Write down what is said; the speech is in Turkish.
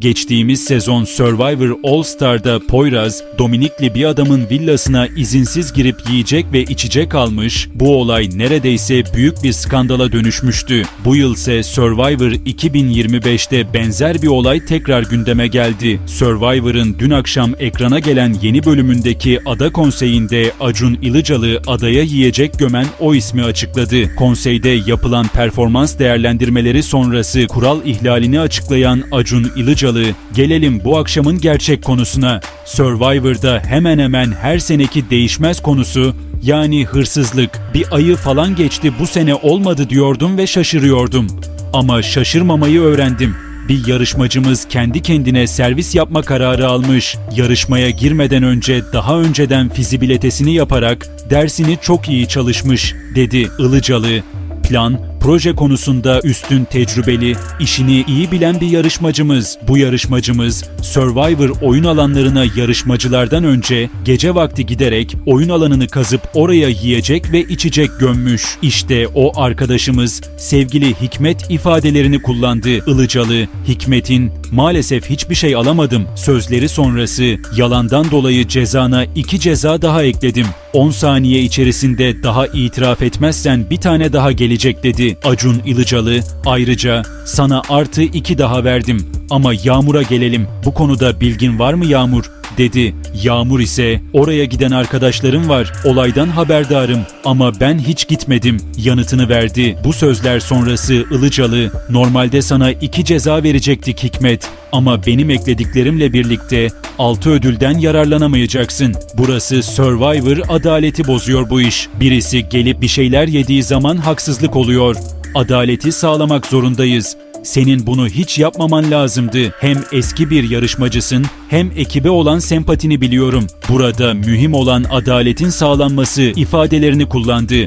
Geçtiğimiz sezon Survivor All Star'da Poyraz, Dominikli bir adamın villasına izinsiz girip yiyecek ve içecek almış, bu olay neredeyse büyük bir skandala dönüşmüştü. Bu yıl ise Survivor 2025'te benzer bir olay tekrar gündeme geldi. Survivor'ın dün akşam ekrana gelen yeni bölümündeki ada konseyinde Acun Ilıcalı adaya yiyecek gömen o ismi açıkladı. Konseyde yapılan performans değerlendirmeleri sonrası kural ihlalini açıklayan Acun Ilıcalı, gelelim bu akşamın gerçek konusuna. Survivor'da hemen hemen her seneki değişmez konusu yani hırsızlık. Bir ayı falan geçti bu sene olmadı diyordum ve şaşırıyordum. Ama şaşırmamayı öğrendim. Bir yarışmacımız kendi kendine servis yapma kararı almış. Yarışmaya girmeden önce daha önceden fizibilitesini yaparak dersini çok iyi çalışmış dedi Ilıcalı. Plan, proje konusunda üstün tecrübeli, işini iyi bilen bir yarışmacımız. Bu yarışmacımız Survivor oyun alanlarına yarışmacılardan önce gece vakti giderek oyun alanını kazıp oraya yiyecek ve içecek gömmüş. İşte o arkadaşımız sevgili Hikmet ifadelerini kullandı. Ilıcalı, Hikmet'in maalesef hiçbir şey alamadım sözleri sonrası yalandan dolayı cezana iki ceza daha ekledim. 10 saniye içerisinde daha itiraf etmezsen bir tane daha gelecek dedi. Acun Ilıcalı ayrıca sana artı iki daha verdim ama Yağmur'a gelelim. Bu konuda bilgin var mı Yağmur? Dedi. Yağmur ise oraya giden arkadaşlarım var. Olaydan haberdarım ama ben hiç gitmedim. Yanıtını verdi. Bu sözler sonrası Ilıcalı normalde sana iki ceza verecektik Hikmet ama benim eklediklerimle birlikte 6 ödülden yararlanamayacaksın. Burası Survivor adaleti bozuyor bu iş. Birisi gelip bir şeyler yediği zaman haksızlık oluyor. Adaleti sağlamak zorundayız. Senin bunu hiç yapmaman lazımdı. Hem eski bir yarışmacısın hem ekibe olan sempatini biliyorum. Burada mühim olan adaletin sağlanması ifadelerini kullandı.